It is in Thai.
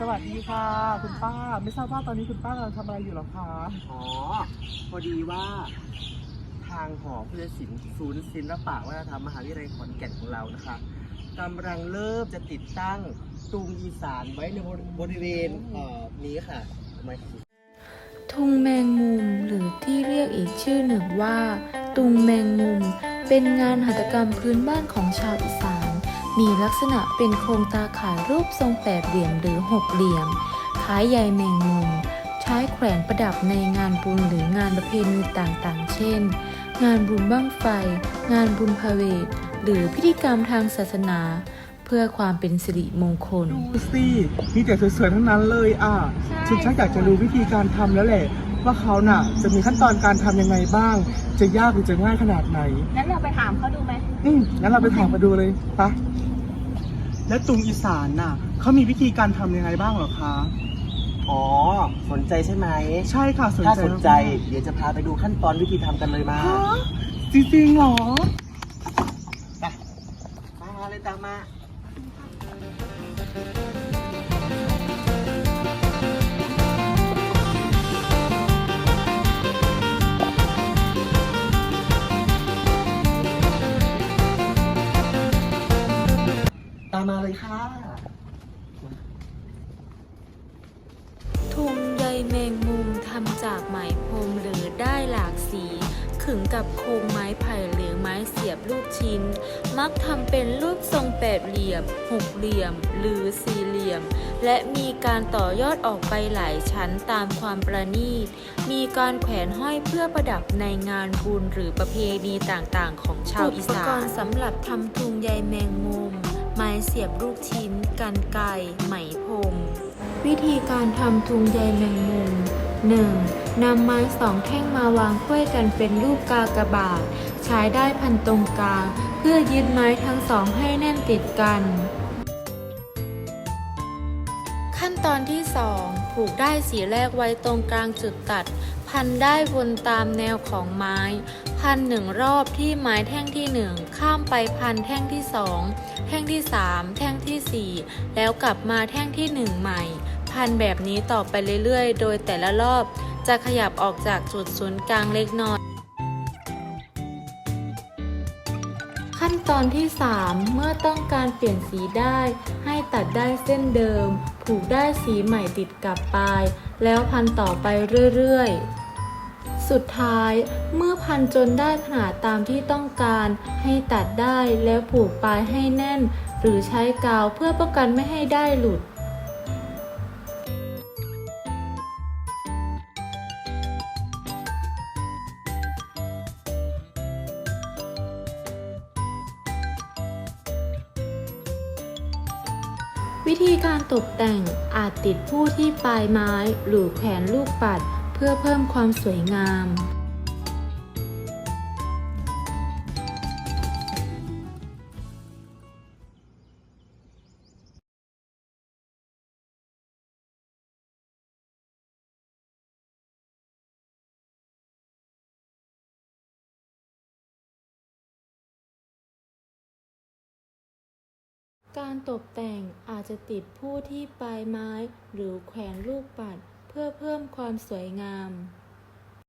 สวัสดีค่ะ คุณป้า ไม่ทราบว่าตอนนี้คุณป้ากำลังทำอะไรอยู่หรอคะ อ๋อ พอดีว่า ทางหอพุทธศิลป์ศูนย์ศิลปะวัฒนธรรมมหาวิทยาลัยขอนแก่นของเรานะคะกำลังเริ่มจะติดตั้งตุงอีสานไว้ในบริเวณเอ่อนี้ค่ะทำไมครับทุงแมงมุมหรือที่เรียกอีกชื่อหนึ่งว่า ตุงแมงมุม เป็นงานหัตถกรรมพื้นบ้านของชาวอีสาน มีลักษณะเป็นโครงตาข่ายรูปทรงแปดเหลี่ยมหรือหกเหลี่ยม คล้ายใยแมงมุม ใช้แขวนประดับในงานบุญหรืองานประเพณีต่างๆ เช่น งานบุญบั้งไฟ งานบุญพาเวทหรือพิธีกรรมทางศาสนา เพื่อความเป็นสิริมงคล ดูสิมีแต่สวยๆทั้งนั้นเลยอะฉันชักอยากจะรู้วิธีการทำแล้วแหละ ว่าเขาน่ะ จะมีขั้นตอนการทำยังไงบ้าง จะยากหรือจะง่ายขนาดไหน งั้นเราไปถามเขาดูไหม อืมงั้นเราไปถามมาดูเลยปะ แล้วตุงอีสานน่ะเขามีวิธีการทำยังไงบ้างเหรอคะ อ๋อ สนใจใช่ไหม ใช่ค่ะสนใจถ้าสนใจมากเดี๋ยวจะพาไปดูขั้นตอนวิธีทำกันเลยมาฮะจริงๆเหรอ มามาเลยตามมา มมาเลยค่ะทุงใยแมงมุมทำจากไหมพรมหรือได้หลากสี ขึงกับโครงไม้ไผ่หรือไม้เสียบลูกชิ้น มักทำเป็นรูปทรงแปดเหลี่ยม หกเหลี่ยม หรือสี่เหลี่ยม และมีการต่อยอดออกไปหลายชั้นตามความประณีต มีการแขวนห้อยเพื่อประดับในงานบุญหรือประเพณีต่างๆ ของชาวอีสานอุปกรณ์สำหรับทำทุงใยแมงมุม ไม้เสียบลูกชิ้น กันไก่ไหมพรมวิธีการทำทุงใยแมงมุม 1. นำไม้สองแท่งมาวางค่อยกันเป็นรูปกากบาท ใช้ได้พันตรงกลาง เพื่อยึดไม้ทั้งสองให้แน่นติดกัน ขั้นตอนที่ 2 ผูกได้ายสีแรกไว้ตรงกลางจุดตัด พันได้วนตามแนวของไม้ พันหนึ่งรอบที่ไม้แท่งที่1ข้ามไปพันแท่งที่2แท่งที่3แท่งที่สี่แล้วกลับมาแท่งที่1ใหม่ พันแบบนี้ต่อไปเรื่อยๆ โดยแต่ละรอบจะขยับออกจากจุดศูนย์กลางเล็กน้อย ขั้นตอนที่ 3 เมื่อต้องการเปลี่ยนสีได้ ให้ตัดได้เส้นเดิม ผูกได้สีใหม่ติดกับปลาย แล้วพันต่อไปเรื่อยๆ สุดท้ายเมื่อพันจนได้ขนาดตามที่ต้องการให้ตัดได้แล้วผูกปลายให้แน่น หรือใช้กาวเพื่อป้องกันไม่ให้ได้หลุดวิธีการตกแต่งอาจติดผู้ที่ปลายไม้หรือแขวนลูกปัด พื่อเพิ่มความสวยงาม การตกแต่งอาจจะติดผู้ที่ปลายไม้หรือแขวนลูกปัด เพื่อเพิ่มความสวยงาม